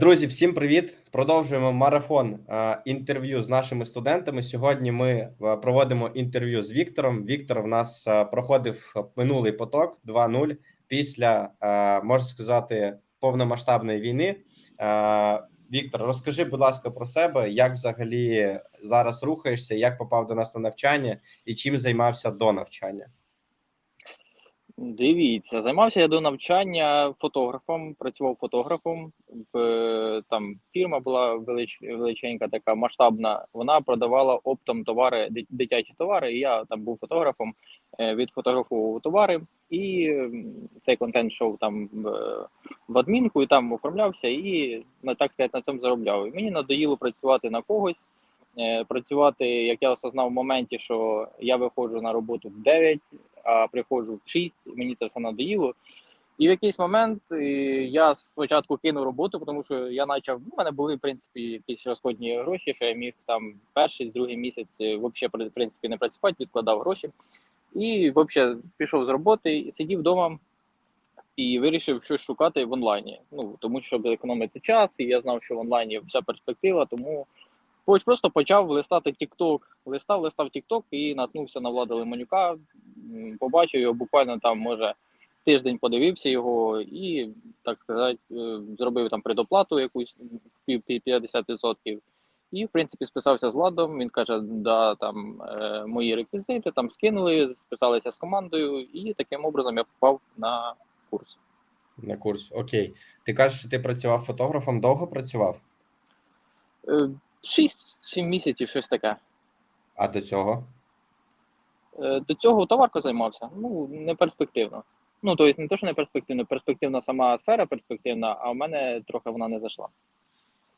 Друзі, всім привіт! Продовжуємо марафон е, інтерв'ю з нашими студентами. Сьогодні ми е, проводимо інтерв'ю з Віктором. Віктор в нас е, проходив минулий поток 2.0 після можна сказати повномасштабної війни. Віктор, розкажи, будь ласка, про себе, як взагалі зараз рухаєшся, як попав до нас на навчання і чим займався до навчання. Дивіться, займався я до навчання фотографом, працював фотографом. Там фірма була велич, величенька, така масштабна. Вона продавала оптом товари, ди- дитячі товари. І я там був фотографом, е, відфотографував товари, і цей контент йшов там в, адмінку, і там оформлявся, і на так сказати на цьому заробляв. Мені надоїло працювати на когось. е, Працювати, як я осознав в моменті, що я виходжу на роботу в 9, а приходжу в 6, мені це все надоїло. І в якийсь момент е, я спочатку кинув роботу, тому що я почав. У мене були в принципі якісь розходні гроші, що я міг там перший, другий місяць взагалі в принципі не працювати, відкладав гроші. І взагалі пішов з роботи, і сидів вдома і вирішив щось шукати в онлайні. Ну тому що щоб економити час, і я знав, що в онлайні вся перспектива, тому Ось просто почав листати TikTok, листав, листав TikTok і наткнувся на Влада Лимонюка. Побачив його буквально там, може, тиждень подивився його і, так сказати, е, зробив там предоплату якусь в пів- пів- 50%. І, в принципі, списався з Владом. Він каже, да, там е, мої реквізити там скинули, списалися з командою, і таким образом я попав на курс. На курс. Окей. Ти кажеш, що ти працював фотографом, довго працював? Е, 6-7 місяців, щось таке. А до цього? Е, До цього товарко займався. Ну, не перспективно. Ну, тобто не те, що не перспективно, перспективна сама сфера перспективна, а в мене трохи вона не зайшла.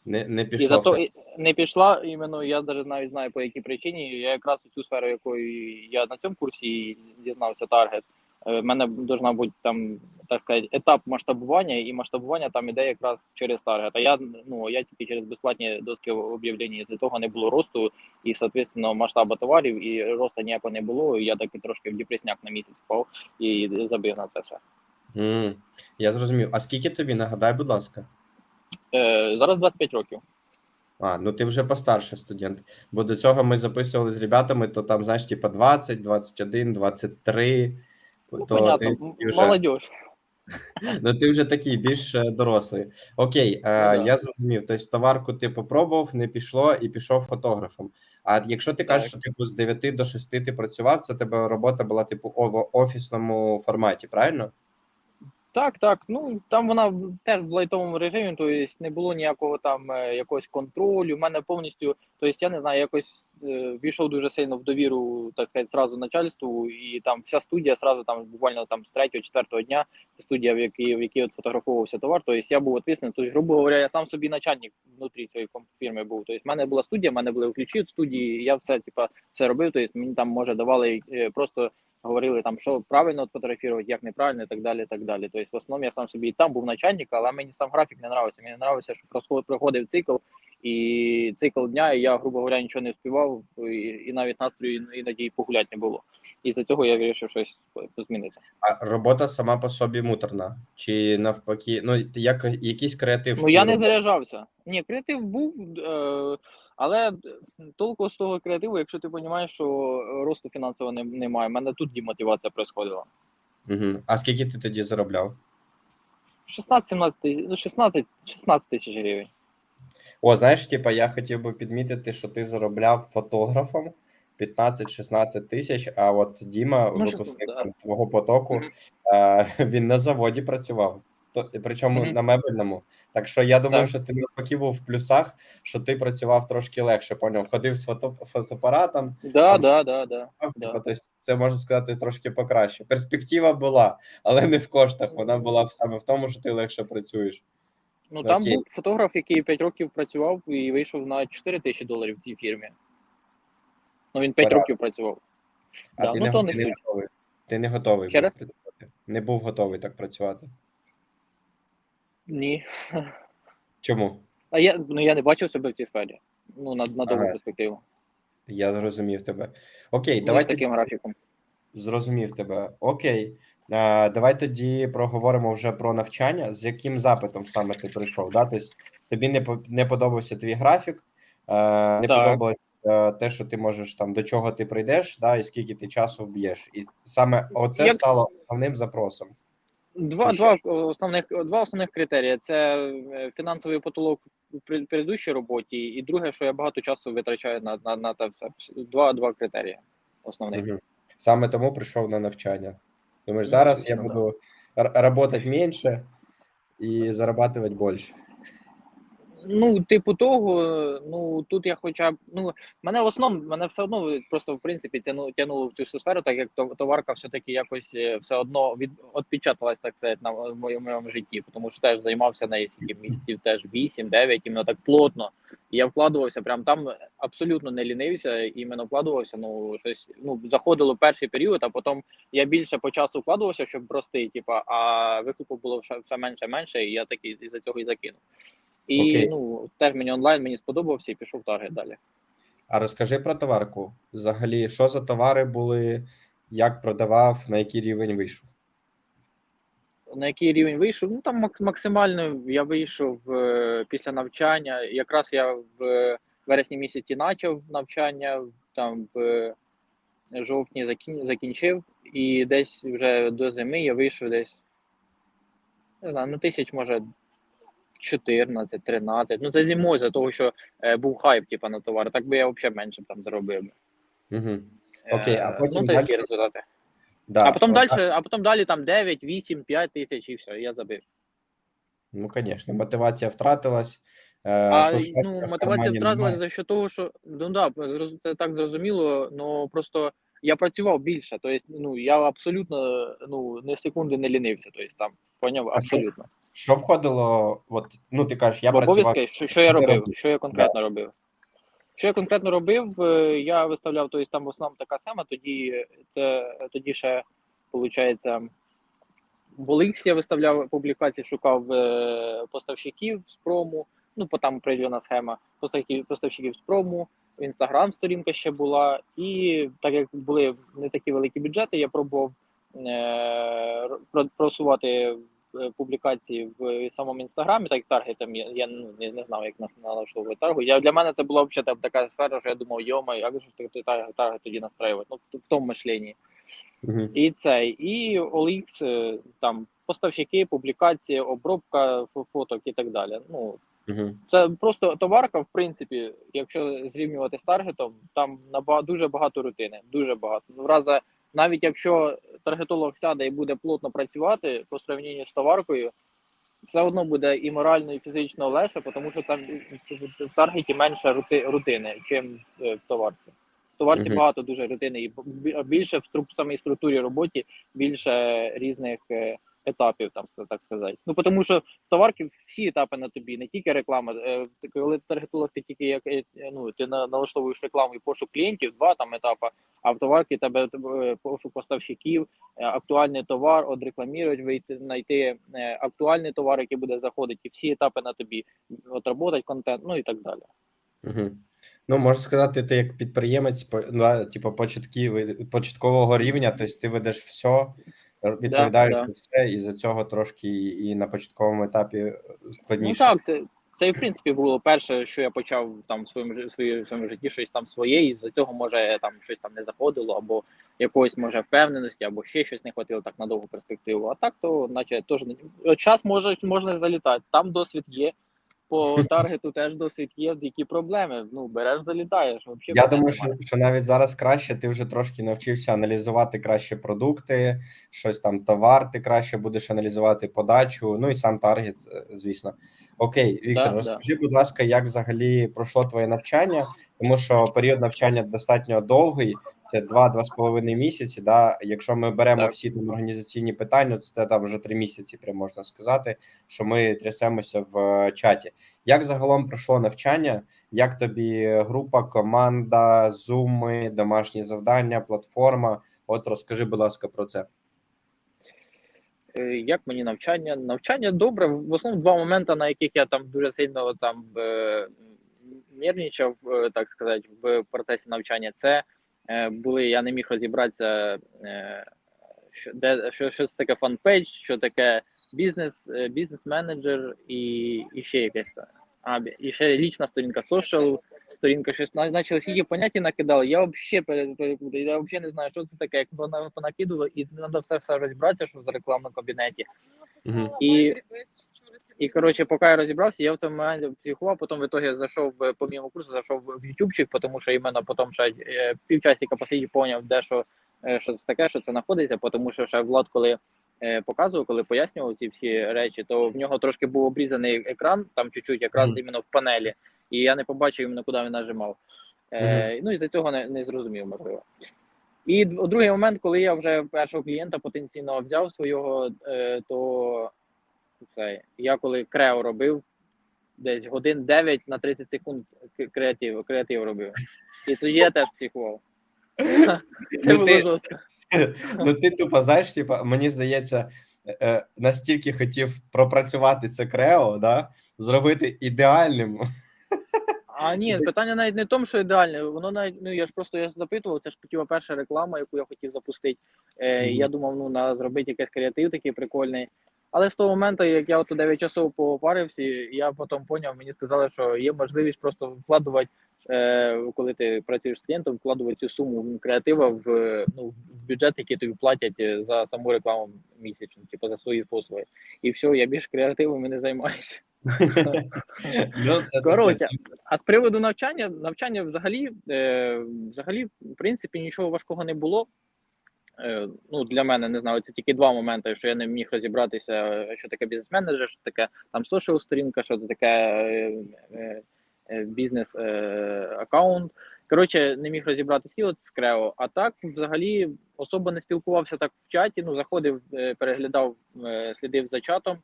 Не, не І пішло. в зато і не пішла, іменно я навіть навіть знаю по якій причині. Я якраз у цю сферу, якою я на цьому курсі дізнався таргет. Е, В мене должна бути там, так сказати, етап масштабування, і масштабування там іде якраз через таргет. А я ну я тільки через безплатні доски об'явлення. З того не було росту і, соответственно, масштабу товарів, і росту ніякого не було. І я таки трошки в депресняк на місяць впав і забив на це все. М, Я зрозумів. А скільки тобі? Нагадай, будь ласка. Е, зараз 25 років. А, ну ти вже постарший студент. Бо до цього ми записували з ребятами, то там, знаєш, типа 20, 21, 23. Ну, то понятно, ти, вже, молодіж. ну, ти вже такий більш е, дорослий. Окей, е, Ну, да. я зрозумів. Тобто товарку ти попробував, не пішло і пішов фотографом. А якщо ти кажеш, Так. що типу з 9 до 6 ти працював, це тебе робота була типу в офісному форматі, правильно? Так, так. Ну там вона теж в лайтовому режимі, тобто не було ніякого там е, якогось контролю. У мене повністю, тобто я не знаю, якось е, війшов дуже сильно в довіру, так сказати, зразу начальству, і там вся студія зразу там буквально там з третього, четвертого дня студія, в якій в якій от фотографувався товар. Тобто я був відповідний. Тобто, грубо говоря, я сам собі начальник внутрі цієї фірми був. Тобто, в мене була студія, в мене були ключі від студії. Я все типа все робив. Тобто мені там може давали е, просто говорили там, що правильно фотографувати, як неправильно, і так далі. і так далі. Тобто, в основному я сам собі і там був начальник, але мені сам графік не нравився. Мені не нравився, що проходив цикл, і цикл дня, і я, грубо говоря, нічого не співав, і, і навіть настрою іноді і погуляти не було. І за цього я вирішив щось змінити. А робота сама по собі муторна? Чи навпаки, ну як якийсь креатив? Ну я не заряджався. Ні, креатив був, е, але толку з того креативу, якщо ти розумієш, що росту фінансового немає. У мене тут демотивація происходила. Мгм. А скільки ти тоді заробляв? 16-17 тисяч, ну 16, 16 тисяч гривень. О, знаєш, типа, я хотів би підмітити, що ти заробляв фотографом 15-16 тисяч, а от Діма, Ну, випускник да. твого потоку, е, він на заводі працював. То, причому Мгм. на мебельному. Так що я думаю, Так. що ти навпаки був в плюсах, що ти працював трошки легше, поняв? Ходив з фото, фотоапаратом, Да, Там да, да, да. Да. тобто це можна сказати трошки покраще. Перспектива була, але не в коштах. Вона була саме в тому, що ти легше працюєш. Ну там Окей. був фотограф, який 5 років працював і вийшов на 4 тисячі доларів в цій фірмі. Ну він 5 Пора. років працював. А Да, ти, ну, не, то не ти не готовий. Ти не готовий був працювати. Не був готовий так працювати. Ні. Чому? А я ну я не бачив себе в цій сфері. Ну, на, на довгу Ага. перспективу. Я зрозумів тебе. Окей, Ну, давай з тоді, таким графіком. Зрозумів тебе. Окей. Е, давай тоді проговоримо вже про навчання. З яким запитом саме ти прийшов? Да? Тобто тобі не, не подобався твій графік, не Так. подобалось те, що ти можеш там до чого ти прийдеш, да, і скільки ти часу вб'єш. І саме оце Як- стало основним запросом. Два, два основних два основних критерії: це е, фінансовий потолок в предыдущій роботі, і друге, що я багато часу витрачаю на, на, на те все. Два, два критерії основних. Угу. Саме тому прийшов на навчання. Думаєш, Ну, зараз я буду працювати менше і зарабатывать більше. Ну, типу того, ну тут я хоча б ну мене в основному мене все одно просто в принципі тяну, тянуло в цю сферу, так як товарка все-таки якось е, все одно від відпечаталась так це на моєму, житті, тому що теж займався нею скільки місяців, теж 8-9, іменно так плотно. І я вкладувався прям там абсолютно не лінився, іменно вкладувався. Ну щось ну заходило перший період, а потім я більше по часу вкладувався, щоб простий, типа, а викупу було все, менше менше, і я такий із-за цього і закинув. І Окей. ну теж мені онлайн мені сподобався і пішов в таргет далі. А розкажи про товарку. Взагалі, що за товари були, як продавав, на який рівень вийшов? На який рівень вийшов? Ну там максимально я вийшов е, після навчання. Якраз я в вересні місяці почав навчання, там в жовтні закінчив, і десь вже до зими я вийшов десь не знаю, на тисяч, може 14-13. Ну це зимою, за того, що е, був хайп, типу, на товар. Так би я взагалі менше б там заробив. Угу. Окей, а Е, потім ну, такі результати. Да, а потім от далі, так. а потім далі там 9, 8, 5 тисяч і все, я забив. Ну, звісно, мотивація втратилась. Е, А що ну, мотивація немає. за що того, що ну да, це так зрозуміло, ну просто я працював більше. Тобто, ну я абсолютно ну не секунди не лінився. Тобто там поняв абсолютно. Що входило? От, ну, ти кажеш, я В працював. обов'язки, що, що я робив, що я конкретно робив. Що я конкретно робив, е, я виставляв, тобто там в основному така схема, тоді це тоді ще виходить. OLX я виставляв публікації, шукав е, поставщиків з прому, ну по там определена схема, поставщиків, поставщиків з прому, в інстаграм сторінка ще була. І так як були не такі великі бюджети, я пробував е, просувати е, публікації в самому інстаграмі, так як таргетом я, я ну, не, не знав, як нас налаштовувати таргу. Я для мене це була взагалі там така сфера, що я думав, йома, як же ти таргет, таргет тоді настраювати? Ну в, в тому мишленні. Угу. І цей, і OLX, е, там поставщики, публікації, обробка фоток і так далі. Ну Угу. це просто товарка, в принципі, якщо зрівнювати з таргетом, там набагато дуже багато рутини. Дуже багато. В рази, навіть якщо таргетолог сяде і буде плотно працювати по сравненню з товаркою, все одно буде і морально, і фізично легше, тому що там в таргеті менше рути, рутини, чим е, в товарці. В товарці Мгм. багато дуже рутини, і більше в самій структурі роботі, більше різних е, етапів, там так сказати. Ну тому що в товарки всі етапи на тобі, не тільки реклама. Е, коли таргетолог, ти тільки як е, ну ти на- налаштовуєш рекламу і пошук клієнтів, два там етапи. А в товарки тебе е, пошук поставщиків, актуальний товар, одрекламірують, вийти знайти актуальний товар, який буде заходити, і всі етапи на тобі, отработать контент, ну і так далі. Угу. Ну, можна сказати, ти як підприємець, по- да, типу, початків, початкового рівня, тобто ти ведеш все, відповідаєш да. за все, і за цього трошки і на початковому етапі Ну так, це, це в принципі було перше, що я почав там в своєму своє- в своєму житті щось там своє, і за цього може там щось там не заходило, або якоїсь може впевненості, або ще щось не хватило так на довгу перспективу. А так, то наче теж час може можна залітати. Там досвід є. По таргету теж досить є. Які проблеми? Ну береш, залітаєш. Взагалі Я думаю, що, що навіть зараз краще, ти вже трошки навчився аналізувати краще продукти, щось там товар, ти краще будеш аналізувати подачу, ну і сам таргет, звісно. Окей, Віктор, да. розкажи, будь ласка, як взагалі пройшло твоє навчання, тому що період навчання достатньо довгий, це 2-2,5 місяці. Да? Якщо ми беремо Так. всі там організаційні питання, це там вже 3 місяці, прям можна сказати, що ми трясемося в е, чаті. Як загалом пройшло навчання? Як тобі група, команда, зуми, домашні завдання, платформа? От розкажи, будь ласка, про це. Е, Як мені навчання? Навчання добре. В основному два моменти, на яких я там дуже сильно там е, нервничав, е, так сказати, в процесі навчання. Це були, я не міг розібратися, що, де, що, що це таке фанпейдж, що таке бізнес, бізнес-менеджер і, і ще якесь. А, і ще лічна сторінка, social, сторінка, щось на- почали скільки поняття накидали. Я взагалі перепутав, я взагалі не знаю, що це таке, як вона понакидувала, і треба все все розібратися, що за рекламному кабінеті. Мгм. І, і коротше, поки я розібрався, я в цьому моменті психував, потім в итоге зайшов по моєму курсу, зайшов в ютубчик, тому що іменно потім ще е, півчасика посидів, поняв, де що, що це таке, що це знаходиться, тому що ще Влад, коли показував, коли пояснював ці всі речі, то в нього трошки був обрізаний екран, там чуть-чуть якраз Мгм. іменно в панелі, і я не побачив іменно, куди він нажимав. Е, Ну і за цього не, не зрозумів, можливо. І другий момент, коли я вже першого клієнта потенційно взяв свого, е, то це я коли крео робив, десь годин 9 на 30 секунд креатив, креатив робив. І тоді я теж психував. Це було жорстко. Ну, ти тупо, знаєш, типа, мені здається, е, настільки хотів пропрацювати це крео, да? зробити ідеальним. А ні, питання навіть не в тому, що ідеальне. Воно навіть ну я ж просто я ж запитував, це ж хотіла перша реклама, яку я хотів запустити. Е, Мгм. Я думав, ну на зробити якийсь креатив такий прикольний. Але з того моменту, як я от 9 часов попарився, я потім поняв, мені сказали, що є можливість просто вкладувати, е, коли ти працюєш з клієнтом, вкладувати цю суму креатива в, ну, в бюджет, який тобі платять е, за саму рекламу місячну, типу за свої послуги. І все, я більше креативом і не займаюся. Ну, Коротше, а з приводу навчання, навчання взагалі, е, взагалі, в принципі, нічого важкого не було. Е, ну, для мене не знаю, це тільки два моменти, що я не міг розібратися, що таке бізнес-менеджер, що таке там social сторінка, що це таке е, е, бізнес аккаунт. Коротше, не міг розібратися і от з. А так, взагалі, особо не спілкувався так в чаті. Ну, заходив, переглядав, слідив за чатом.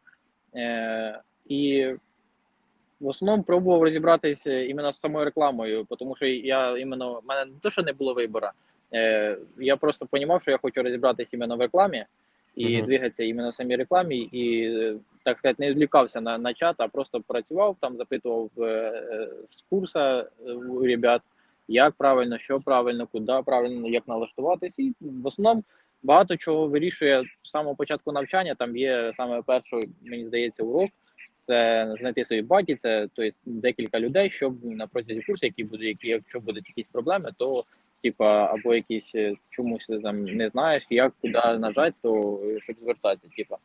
І в основному пробував розібратися іменно з самою рекламою, тому що я іменно в мене не то, що не було вибору. Е, я просто розумів, що я хочу розібратися іменно в рекламі і Мгм. двигатися іменно в самій рекламі, і е, так сказати, не відвлікався на, на чат, а просто працював там, запитував е, е, з курсу у ребят, як правильно, що правильно, куди правильно, як налаштуватись. І в основному багато чого вирішує з самого початку навчання. Там є саме перший, мені здається, урок це знайти собі баді, це тобто, декілька людей, щоб на протязі курсу, які будуть, які, якщо будуть якісь проблеми, то типа або якісь е, чомусь там не знаєш, як куди нажати, то е, щоб звертатися, типа.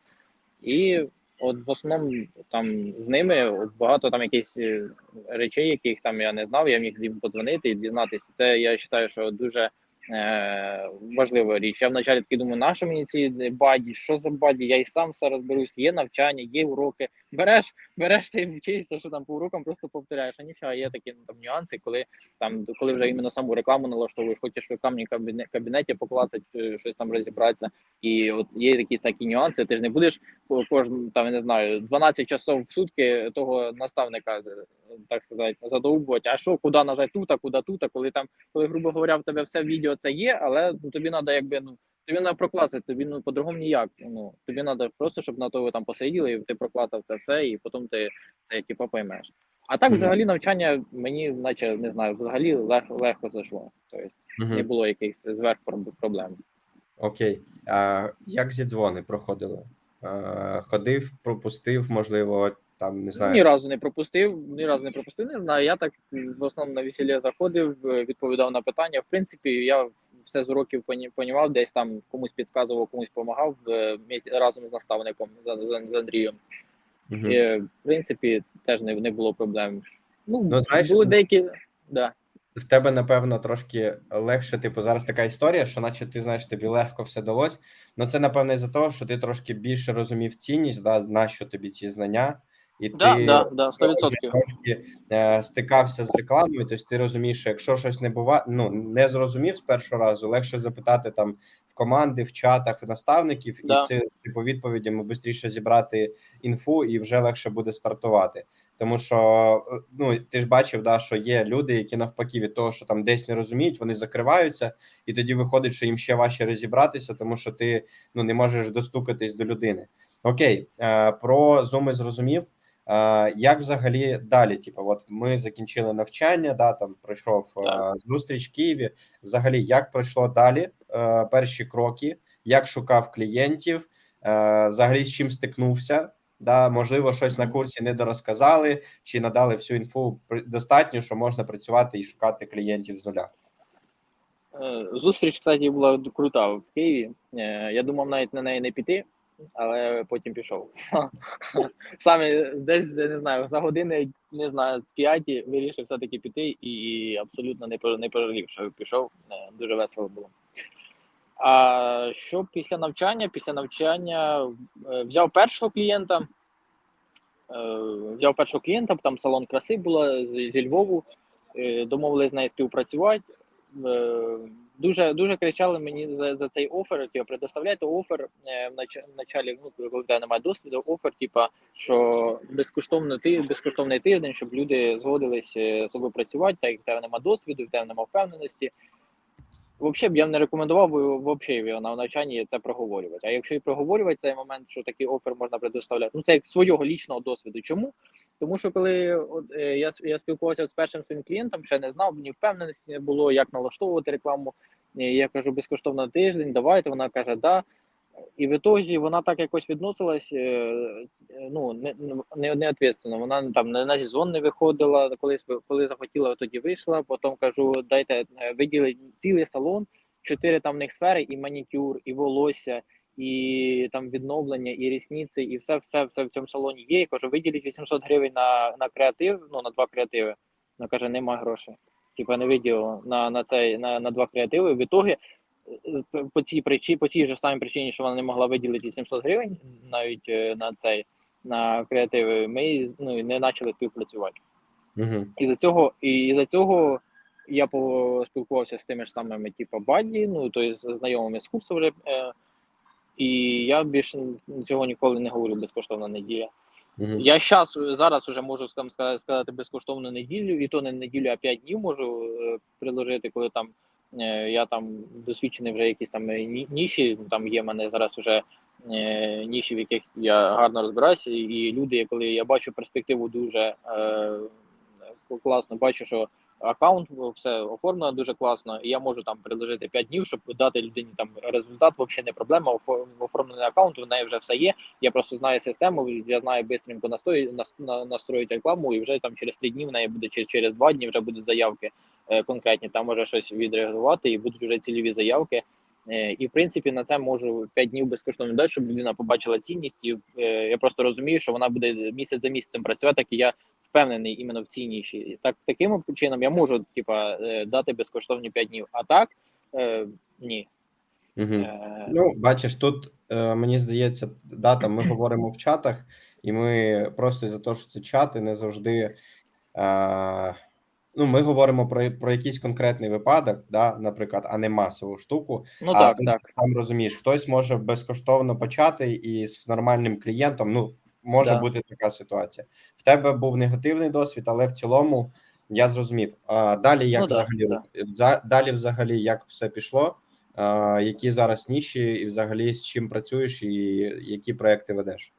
І от в основному там з ними от багато там якісь е, речей, яких там я не знав, я міг їм подзвонити і дізнатися. Це я вважаю, що дуже важлива річ. Я вначалі такий думаю, на що мені ці баді, що за баді? Я і сам все розберусь, є навчання, є уроки. Береш, береш ти вчишся, що там по урокам просто повторяєш. А ніфіга, є такі ну, там нюанси, коли там коли вже іменно саму рекламу налаштовуєш, хочеш в рекламній кабіне- кабінеті поклацати, е, щось там розібратися. І от є такі такі нюанси. Ти ж не будеш кожному там не знаю 12 часов в сутки того наставника, е, так сказати, задовбувати. А що, куди нажати тут, а куди тут, а коли там, коли, грубо говоря, в тебе все відео це є, але ну, тобі треба якби ну. Тобі треба прокласти, тобі ну по-другому ніяк. Ну тобі треба просто, щоб на того там посиділи, і ти прокласав це все, і потім ти це типу, поймеш. А так, взагалі, навчання мені, наче не знаю, взагалі лег, легко зайшло. Тобто не було якихось зверх проблем. Окей. А як зі дзвони проходили? А, ходив, пропустив, можливо, там не знаю. Ні разу не пропустив, ні разу не пропустив. Не знаю. Я так в основному на весілля заходив, е, відповідав на питання. В принципі, я все з уроків поні- понімав, десь там комусь підказував, комусь допомагав разом з наставником з, з, з Андрієм. Мгм. І, в принципі, теж не, не було проблем. Ну, Ну, знаєш, були деякі. Да. в тебе, напевно, трошки легше, типу, зараз така історія, що наче ти знаєш, тобі легко все далось. Ну це, напевно, із-за того, що ти трошки більше розумів цінність, да, на що тобі ці знання, і Да, ти да, да, 100%. трошки е, стикався з рекламою. Тобто ти розумієш, що якщо щось не бува... ну, не зрозумів з першого разу, легше запитати там в команди, в чатах, в наставників, Да. і це типу відповідями швидше зібрати інфу, і вже легше буде стартувати. Тому що е, ну ти ж бачив, да, що є люди, які навпаки від того, що там десь не розуміють, вони закриваються, і тоді виходить, що їм ще важче розібратися, тому що ти ну не можеш достукатись до людини. Окей, е, про зуми зрозумів. Як взагалі далі? Типу, от ми закінчили навчання, да, там пройшов е, Так. зустріч в Києві. Взагалі, як пройшло далі? Е, Перші кроки, як шукав клієнтів, е, взагалі з чим стикнувся? Да, можливо, щось на курсі не дорозказали, чи надали всю інфу достатньо, що можна працювати і шукати клієнтів з нуля. Зустріч, кстати, була крута в Києві. Я думав навіть на неї не піти, але потім пішов. Саме десь не знаю, за години не знаю, п'яті вирішив все-таки піти і абсолютно не пожалів, що пішов. Е, Дуже весело було. А що після навчання? Після навчання е, взяв першого клієнта. Е, Взяв першого клієнта, там салон краси було зі Львову. Домовились з нею співпрацювати. Дуже дуже кричали мені за, за цей офер. Типу, предоставляйте офер е, в нач- началі, ну, коли немає досвіду, офер, типа, що безкоштовно ти безкоштовний тиждень, щоб люди згодились е, з тобою працювати, так як в тебе немає досвіду, в тебе немає впевненості. Взагалі б я б не рекомендував би взагалі на навчанні це проговорювати. А якщо і проговорювати цей момент, що такий офер можна предоставляти, ну це як свого лічного досвіду. Чому? Тому що коли от, е, я, я спілкувався з першим своїм клієнтом, ще не знав, ні впевненості не було, як налаштовувати рекламу. Я кажу, безкоштовно тиждень, давайте. Вона каже, да. І в ітозі вона так якось відносилась, е, е, ну не не, не відповідально. Вона там на сезон не виходила. Коли коли захотіла, тоді вийшла. Потім кажу, дайте е, виділить цілий салон, чотири там в них сфери, і манікюр, і волосся, і там відновлення, і рісниці, і все, все, все в цьому салоні є. І кажу, виділіть 800 гривень на, на креатив, ну на два креативи. Вона каже, нема грошей. Типа не виділила на, на цей на, на два креативи. В ітогі по цій причині, по цій же самій причині, що вона не могла виділити 700 гривень навіть е, на цей на креативи, ми ну, не почали співпрацювати. Угу. І за цього, і за цього я поспілкувався з тими ж самими, типу, бадді, ну тобто знайомими з курсу вже. Е, і я більше цього ніколи не говорю безкоштовна неділя. Угу. Я щас, зараз вже можу там сказати безкоштовну неділю, і то не неділю, а 5 днів можу е, приложити, коли там е, я там досвідчений вже якісь там е, ніші. ну, Там є в мене зараз вже е, ніші, в яких я гарно розбираюся, і- люди, коли я бачу перспективу дуже е, класно, бачу, що аккаунт все оформлено дуже класно, і я можу там приложити 5 днів, щоб дати людині там результат. Взагалі не проблема. Оформлений аккаунт, в неї вже все є. Я просто знаю систему, я знаю бистренько настрої, нас- на- настроїти рекламу, і вже там через 3 дні в неї буде чи через 2 дні вже будуть заявки е, конкретні. Там може щось відреагувати, і будуть вже цільові заявки. Е, І в принципі на це можу 5 днів безкоштовно дати, щоб людина побачила цінність. І е, я просто розумію, що вона буде місяць за місяцем працювати, так і я впевнений іменно в цій ніші. Так таким чином я можу типа е, дати безкоштовні 5 днів. А так е, ні. Угу. Е, Ну, бачиш, тут е, мені здається, да, там ми говоримо в чатах, і ми просто за те, що це чати, не завжди. Е, ну, ми говоримо про, про якийсь конкретний випадок, да, наприклад, а не масову штуку. ну а так, ти так. Там розумієш, хтось може безкоштовно почати і з нормальним клієнтом. Ну, може Да. бути така ситуація. В тебе був негативний досвід, але в цілому я зрозумів. А далі як Ну взагалі да. далі, взагалі, як все пішло? Які зараз ніші, і взагалі з чим працюєш, і які проекти ведеш?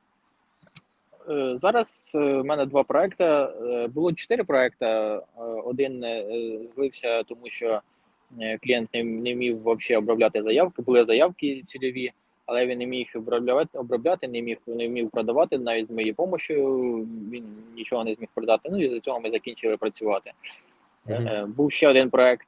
Е, Зараз е, в мене два проекти. Е, Було чотири проекти. Один злився, тому що клієнт не, не вмів взагалі обробляти заявки. Були заявки цільові, але він не міг обробляти, обробляти, не міг не вмів продавати. Навіть з моєю допомогою він нічого не зміг продати. Ну і за цього ми закінчили працювати. Мгм. Е, Був ще один проект.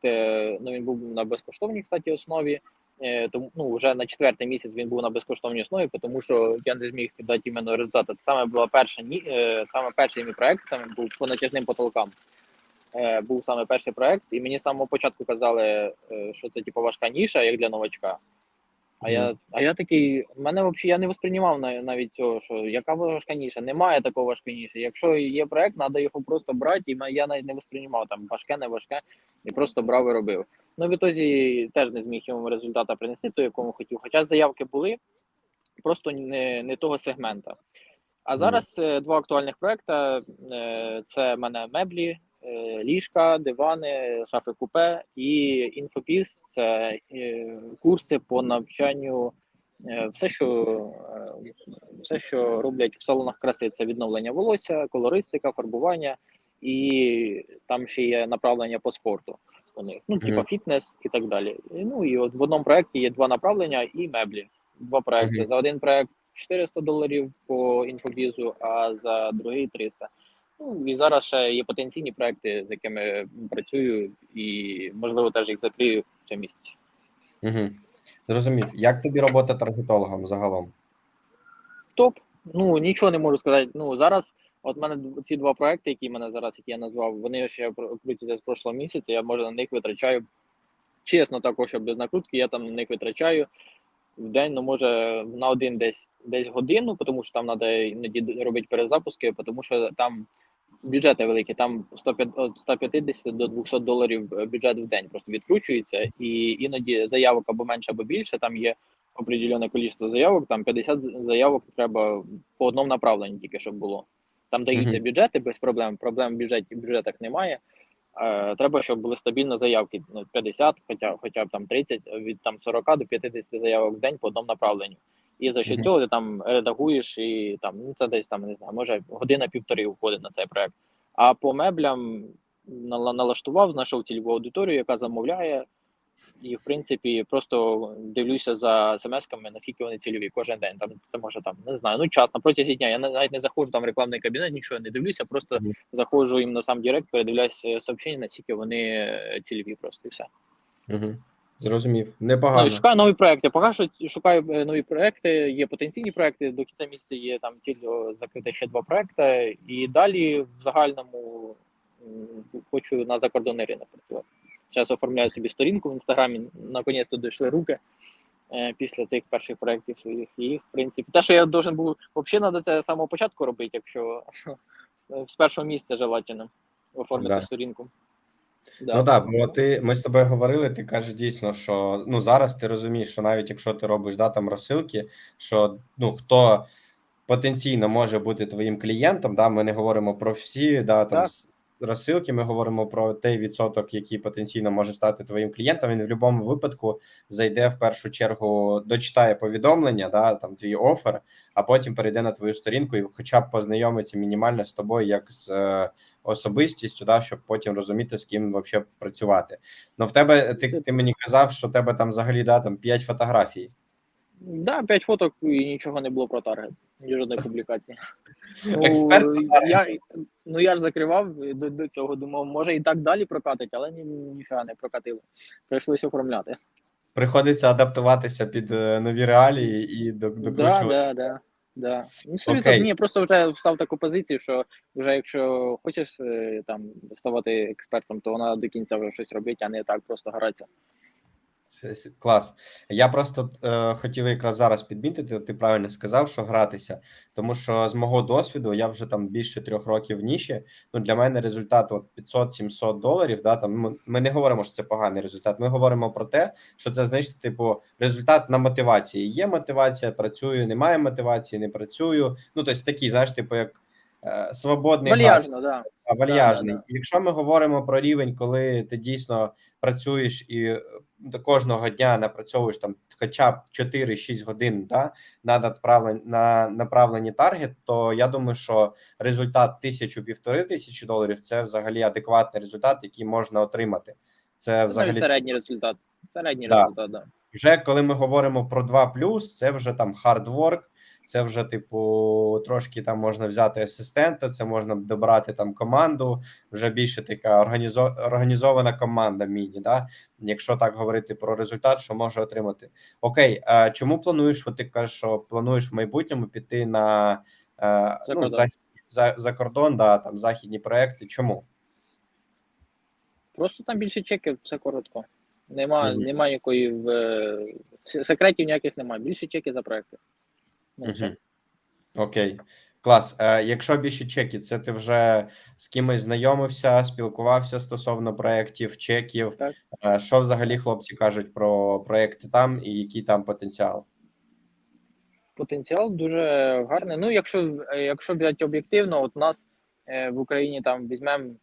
Ну він був на безкоштовній кстати, основі. Е, Тому ну вже на четвертий місяць він був на безкоштовній основі, тому що я не зміг дати іменно результати. Це саме була перша ні, е, саме перший мій проект. Саме був по натяжним потолкам. Е, Був саме перший проект, і мені з самого початку казали, що це типу важка ніша, як для новачка. А я, а я такий, мене взагалі я не восприймав на- навіть цього, що яка важка ніша. Немає такого важкої ніші. Якщо є проект, треба його просто брати, і я навіть не восприймав там важке, не важке, і просто брав і робив. Ну, в ітозі теж не зміг йому результата принести, той, якому хотів. Хоча заявки були, просто не, не того сегмента. А зараз е, два актуальних проекти: Е, це в мене меблі, ліжка, дивани, шафи купе і інфопіс це е, курси по навчанню Е, Все, що, е, все, що роблять в салонах краси, це відновлення волосся, колористика, фарбування, і там ще є направлення по спорту у них, ну, типа фітнес і так далі. Ну і от в одному проєкті є два направлення і меблі. Два проекти. Мгм. За один проект 400 доларів по інфобізу, а за другий 300. Ну і зараз ще є потенційні проекти, з якими працюю, і можливо теж їх закрию в цьому місяці. Угу. Зрозумів. Як тобі робота таргетологом загалом? топ. Ну нічого не можу сказати. Ну зараз, от мене ці два проекти, які мене зараз, які я назвав, вони ще крутяться з прошлого місяця. Я може на них витрачаю чесно, також щоб без накрутки. Я там на них витрачаю в день, ну може на один десь десь годину, тому що там треба іноді робити перезапуски, тому що там бюджети великі, там від 150 до 200 доларів е, бюджет в день просто відкручується, і іноді заявок або менше, або більше. Там є определене кількість заявок, там 50 заявок треба по одному направленні тільки щоб було. Там даються Мгм. бюджети без проблем. Проблем в бюджеті в бюджетах немає. Е, треба, щоб були стабільно заявки. Ну, 50, хоча, хоча б там 30, від там 40 до 50 заявок в день по одному направленню. І за що Мгм. цього ти там редагуєш і там ну це десь там не знаю, може година півтори уходить на цей проект. А по меблям налаштував, знайшов цільову аудиторію, яка замовляє, і в принципі просто дивлюся за смс-ками, наскільки вони цільові кожен день. Там це може там не знаю. Ну час на протязі дня. Я навіть не заходжу там в рекламний кабінет, нічого не дивлюся, просто Мгм. заходжу їм на сам Директ, передивляюся сообщення, наскільки вони е, цільові, просто і все. Угу. Зрозумів. Ну, Непогано. і шукаю нові проекти. Поки що шукаю е, нові проекти. Є потенційні проекти. До кінця місяця є там ціль закрити ще два проекти. І далі в загальному хочу на закордонний ринок працювати. Зараз оформляю собі сторінку в інстаграмі. Наконець то дійшли руки е, після цих перших проєктів своїх. І в принципі, те, що я должен був взагалі треба це з самого початку робити, якщо з першого місця желательно оформити Да. сторінку. Ну так, бо ти ми з тобою говорили. Ти кажеш дійсно, що ну зараз ти розумієш, що навіть якщо ти робиш да, там розсилки, що ну хто потенційно може бути твоїм клієнтом, да, ми не говоримо про всі да, там Так. Розсилки, ми говоримо про той відсоток, який потенційно може стати твоїм клієнтом. Він в будь-якому випадку зайде в першу чергу, дочитає повідомлення, да, там твій офер, а потім перейде на твою сторінку і хоча б познайомиться мінімально з тобою як з е, особистістю, да, щоб потім розуміти, з ким взагалі працювати. Ну в тебе ти, ти мені казав, що в тебе там взагалі да, там 5 фотографій. Да, 5 фоток і нічого не було про таргет. Ні жодної публікації. Експерт Ну, я, ну я ж закривав до, до цього, думав, може і так далі прокатить, але ні, ніфіга не прокатило. Прийшлось оформляти. Приходиться адаптуватися під е, нові реалії і Да, докручувати. да, да, да. Ну, серйозно, ні, просто вже встав таку позицію, що вже якщо хочеш е, там ставати експертом, то вона до кінця вже щось робить, а не так просто гратися. Це Клас. Я просто е, хотів якраз зараз підмітити. Ти правильно сказав, що гратися, тому що з мого досвіду я вже там більше трьох років в ніші. Ну для мене результат от 500-700 доларів. Да, там ми, не говоримо, що це поганий результат. Ми говоримо про те, що це значить, типу, результат на мотивації. Є мотивація, працюю, немає мотивації, не працюю. Ну тобто такий, знаєш, типу, як свободний графік. Вальяжно, да. Вальяжний. Да, да, Якщо ми говоримо про рівень, коли ти дійсно працюєш і е, до кожного дня напрацьовуєш там хоча б 4-6 годин да, на направлені, на направлені таргет, то я думаю, що результат тисячу півтори тисячі доларів це взагалі адекватний результат, який можна отримати. Це Це взагалі середній результат. Середній Да. результат, да. вже коли ми говоримо про 2+, це вже там work, це вже, типу, трошки там можна взяти асистента, це можна добрати там команду, вже більше така організо... організована команда міні. Да? Якщо так говорити про результат, що може отримати. Окей, а чому плануєш? От ти кажеш, що плануєш в майбутньому піти на е, За ну, кордон. за, за, за кордон, да, там західні проекти. Чому? Просто там більше чеків, все коротко. Нема, Мгм. нема якої в е, секретів ніяких немає. Більше чеки за проекти. Ну, Окей, клас. Е, якщо більше чеків, це ти вже з кимось знайомився, спілкувався стосовно проєктів, чеків. Так. Е, що взагалі хлопці кажуть про проєкти там і який там потенціал? Потенціал дуже гарний. Ну, якщо, е, якщо взяти об'єктивно, от у нас е, в Україні там візьмемо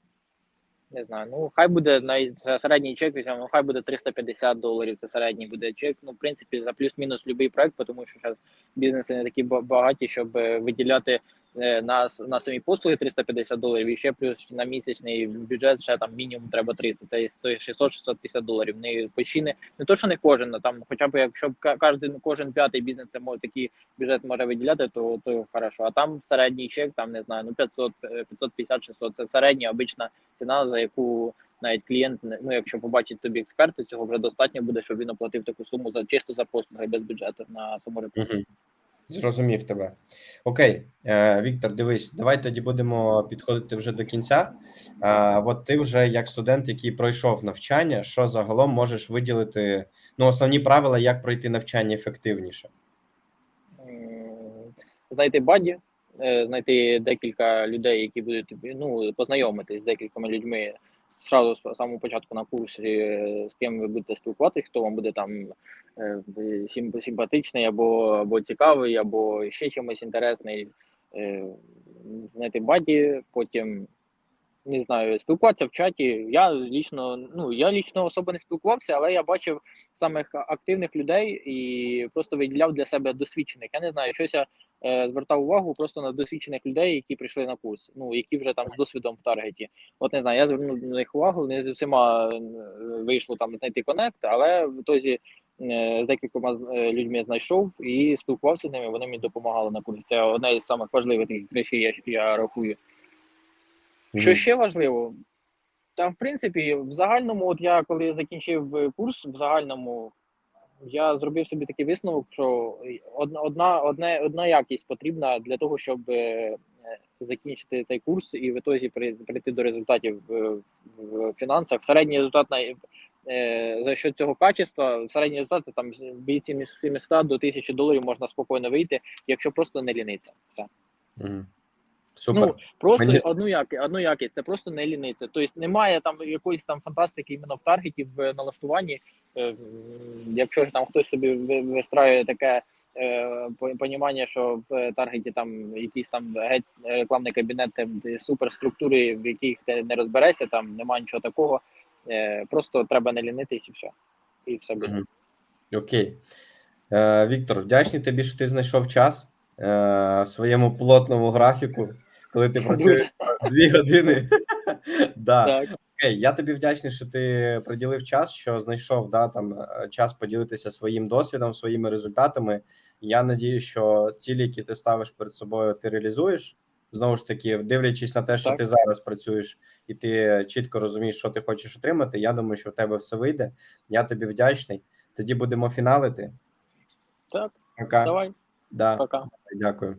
не знаю. Ну хай буде навіть середній чек, візьмемо, ну хай буде 350 доларів. Це середній буде чек. Ну, в принципі, за плюс-мінус будь-який проект, тому що зараз бізнеси не такі ба- багаті, щоб е, виділяти на, на самі послуги 350 доларів, і ще плюс на місячний бюджет ще там мінімум треба 300, це 600-650 доларів. Не почти не, то, що не кожен, а там, хоча б якщо кожен, кожен п'ятий бізнес це може такий бюджет може виділяти, то, то хорошо. А там середній чек, там не знаю, ну 500, е, 550, 600, це середня обична ціна, за яку навіть клієнт, ну якщо побачить тобі експерти, цього вже достатньо буде, щоб він оплатив таку суму за чисто за послуги без бюджету на саму рекламу. Зрозумів тебе. Окей, е, Віктор, дивись, давай тоді будемо підходити вже до кінця. Е, от ти вже як студент, який пройшов навчання, що загалом можеш виділити ну, основні правила, як пройти навчання ефективніше? Знайти баді, е, знайти декілька людей, які будуть ну познайомитись з декількома людьми зразу з самого початку на курсі, е, з ким ви будете спілкуватися, хто вам буде там е, симпатичний або, або цікавий, або ще чимось інтересний. Е, Знайти баді, потім не знаю, спілкуватися в чаті. Я лічно, ну я лічно особо не спілкувався, але я бачив самих активних людей і просто виділяв для себе досвідчених. Я не знаю, щось я е, звертав увагу просто на досвідчених людей, які прийшли на курс, ну які вже там з досвідом в таргеті. От не знаю, я звернув на них увагу, не з усіма е, вийшло там знайти конект, але в ітозі е, з декількома е, людьми знайшов і спілкувався з ними. Вони мені допомагали на курсі. Це одна із самих важливих речей, я, я рахую. Що ще важливо? Та в принципі, в загальному, от я коли закінчив е, курс, в загальному я зробив собі такий висновок, що одна одне, одна якість потрібна для того, щоб е, е, закінчити цей курс і в ітозі прийти до результатів в, в фінансах. Середній результат на е, за що цього качества, середній результат там від 700 до 1000 доларів можна спокійно вийти, якщо просто не ліниться. Все. Супер. Ну, просто Мені- одну якість, одну якість, це просто не ліниться. Тобто немає там якоїсь там фантастики іменно в таргеті, в налаштуванні. Е, Якщо ж там хтось собі вистраює таке е, понімання, що в таргеті там якийсь там геть рекламний кабінет, суперструктури, в яких ти не розберешся, там немає нічого такого. Е, Просто треба не лінитись і все. І все буде. Окей. Е, Віктор, вдячний тобі, що ти знайшов час е, своєму плотному графіку, коли ти працюєш дві години. да. Так. Окей, я тобі вдячний, що ти приділив час, що знайшов да, там, е, час поділитися своїм досвідом, своїми результатами. Я надію, що цілі, які ти ставиш перед собою, ти реалізуєш. Знову ж таки, дивлячись на те, що Так. ти зараз працюєш, і ти чітко розумієш, що ти хочеш отримати. Я думаю, що в тебе все вийде. Я тобі вдячний. Тоді будемо фіналити. Так, Пока. давай, Да, пока. дякую.